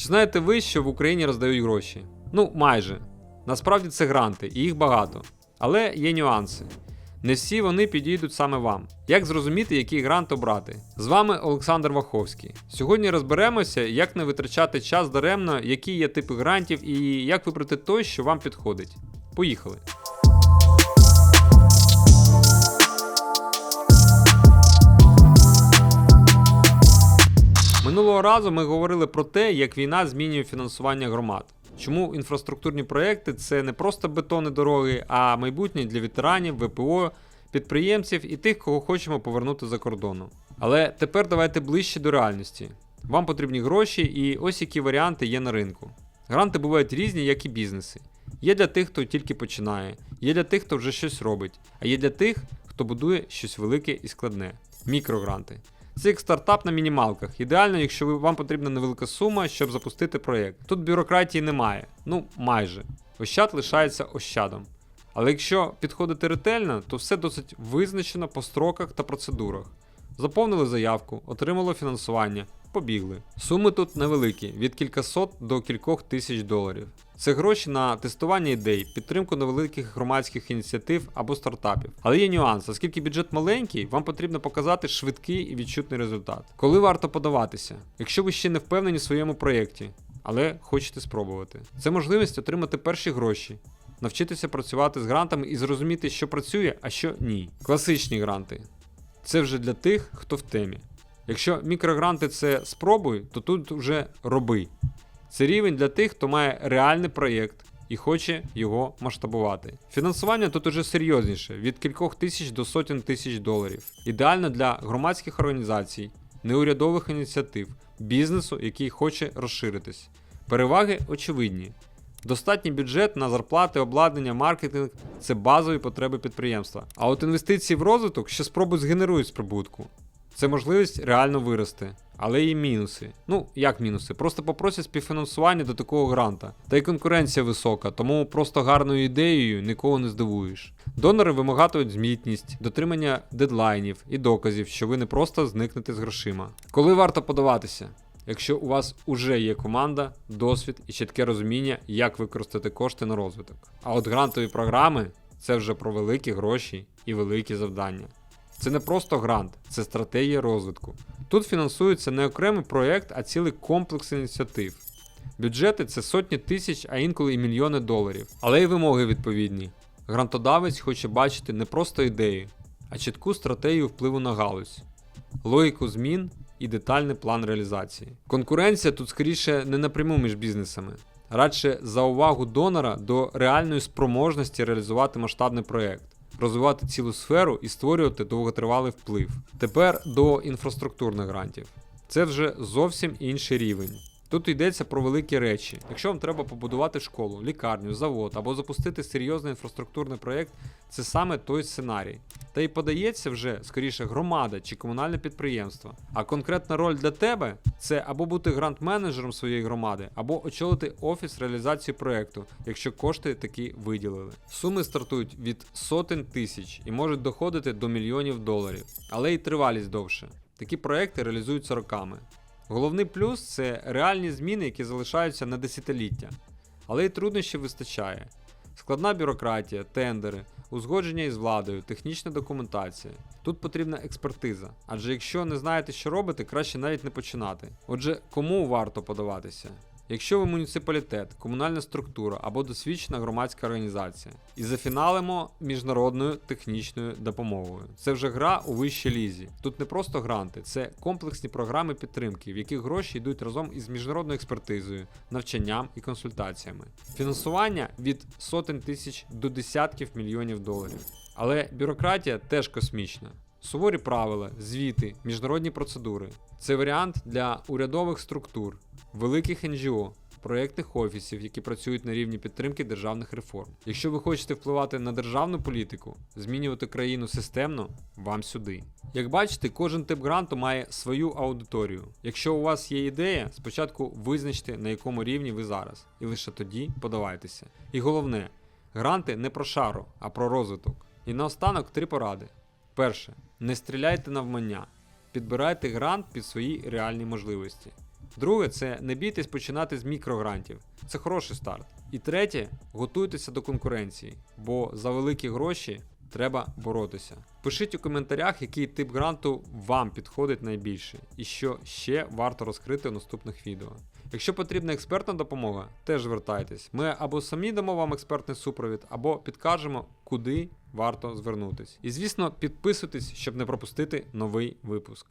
Чи знаєте ви, що в Україні роздають гроші? Ну, майже. Насправді це гранти, і їх багато. Але є нюанси. Не всі вони підійдуть саме вам. Як зрозуміти, який грант обрати? З вами Олександр Ваховський. Сьогодні розберемося, як не витрачати час даремно, які є типи грантів і як вибрати той, що вам підходить. Поїхали! Минулого разу ми говорили про те, як війна змінює фінансування громад. Чому інфраструктурні проекти це не просто бетони дороги, а майбутнє для ветеранів, ВПО, підприємців і тих, кого хочемо повернути за кордону. Але тепер давайте ближче до реальності. Вам потрібні гроші, і ось які варіанти є на ринку. Гранти бувають різні, як і бізнеси. Є для тих, хто тільки починає, є для тих, хто вже щось робить, а є для тих, хто будує щось велике і складне. Мікрогранти. Як стартап на мінімалках. Ідеально, якщо вам потрібна невелика сума, щоб запустити проєкт. Тут бюрократії немає. Ну, майже. Ощад лишається ощадом. Але якщо підходити ретельно, то все досить визначено по строках та процедурах. Заповнили заявку, отримали фінансування, побігли. Суми тут невеликі від кількасот до кількох тисяч доларів. Це гроші на тестування ідей, підтримку невеликих громадських ініціатив або стартапів. Але є нюанс, оскільки бюджет маленький, вам потрібно показати швидкий і відчутний результат. Коли варто подаватися, якщо ви ще не впевнені в своєму проєкті, але хочете спробувати. Це можливість отримати перші гроші, навчитися працювати з грантами і зрозуміти, що працює, а що ні. Класичні гранти. Це вже для тих, хто в темі. Якщо мікрогранти це спробуй, то тут вже роби. Це рівень для тих, хто має реальний проєкт і хоче його масштабувати. Фінансування тут уже серйозніше від кількох тисяч до сотень тисяч доларів. Ідеально для громадських організацій, неурядових ініціатив, бізнесу, який хоче розширитись. Переваги очевидні. Достатній бюджет на зарплати, обладнання, маркетинг це базові потреби підприємства. А от інвестиції в розвиток ще спробують згенерують з прибутку. Це можливість реально вирости. Але є мінуси. Ну, як мінуси? Просто попросять співфінансування до такого гранта. Та й конкуренція висока, тому просто гарною ідеєю нікого не здивуєш. Донори вимагатимуть змітність, дотримання дедлайнів і доказів, що ви не просто зникнете з грошима. Коли варто подаватися? Якщо у вас уже є команда, досвід і чітке розуміння, як використати кошти на розвиток. А от грантові програми це вже про великі гроші і великі завдання. Це не просто грант, це стратегія розвитку. Тут фінансується не окремий проєкт, а цілий комплекс ініціатив. Бюджети це сотні тисяч, а інколи і мільйони доларів. Але й вимоги відповідні. Грантодавець хоче бачити не просто ідею, а чітку стратегію впливу на галузь, логіку змін і детальний план реалізації. Конкуренція тут скоріше не напряму між бізнесами, радше за увагу донора до реальної спроможності реалізувати масштабний проєкт розвивати цілу сферу і створювати довготривалий вплив. Тепер до інфраструктурних грантів. Це вже зовсім інший рівень. Тут йдеться про великі речі. Якщо вам треба побудувати школу, лікарню, завод або запустити серйозний інфраструктурний проєкт, це саме той сценарій. Та й подається вже скоріше громада чи комунальне підприємство. А конкретна роль для тебе це або бути грант-менеджером своєї громади, або очолити офіс реалізації проєкту, якщо кошти такі виділили. Суми стартують від сотень тисяч і можуть доходити до мільйонів доларів, але й тривалість довше. Такі проекти реалізуються роками. Головний плюс це реальні зміни, які залишаються на десятиліття. Але й труднощів вистачає. Складна бюрократія, тендери, узгодження із владою, технічна документація. Тут потрібна експертиза, адже якщо не знаєте, що робити, краще навіть не починати. Отже, кому варто подаватися? Якщо ви муніципалітет, комунальна структура або досвідчена громадська організація, і зафіналимо міжнародною технічною допомогою. Це вже гра у вищій лізі. Тут не просто гранти, це комплексні програми підтримки, в яких гроші йдуть разом із міжнародною експертизою, навчанням і консультаціями. Фінансування від сотень тисяч до десятків мільйонів доларів. Але бюрократія теж космічна. Суворі правила, звіти, міжнародні процедури. Це варіант для урядових структур, великих НГО, проєктних офісів, які працюють на рівні підтримки державних реформ. Якщо ви хочете впливати на державну політику, змінювати країну системно, вам сюди. Як бачите, кожен тип гранту має свою аудиторію. Якщо у вас є ідея, спочатку визначте на якому рівні ви зараз, і лише тоді подавайтеся. І головне, гранти не про шару, а про розвиток. І наостанок три поради. Перше, не стріляйте навмання. Підбирайте грант під свої реальні можливості. Друге, це не бійтесь починати з мікрогрантів. Це хороший старт. І третє, готуйтеся до конкуренції, бо за великі гроші треба боротися. Пишіть у коментарях, який тип гранту вам підходить найбільше, і що ще варто розкрити в наступних відео. Якщо потрібна експертна допомога, теж звертайтесь. Ми або самі дамо вам експертний супровід, або підкажемо, куди варто звернутись. І звісно, підписуйтесь, щоб не пропустити новий випуск.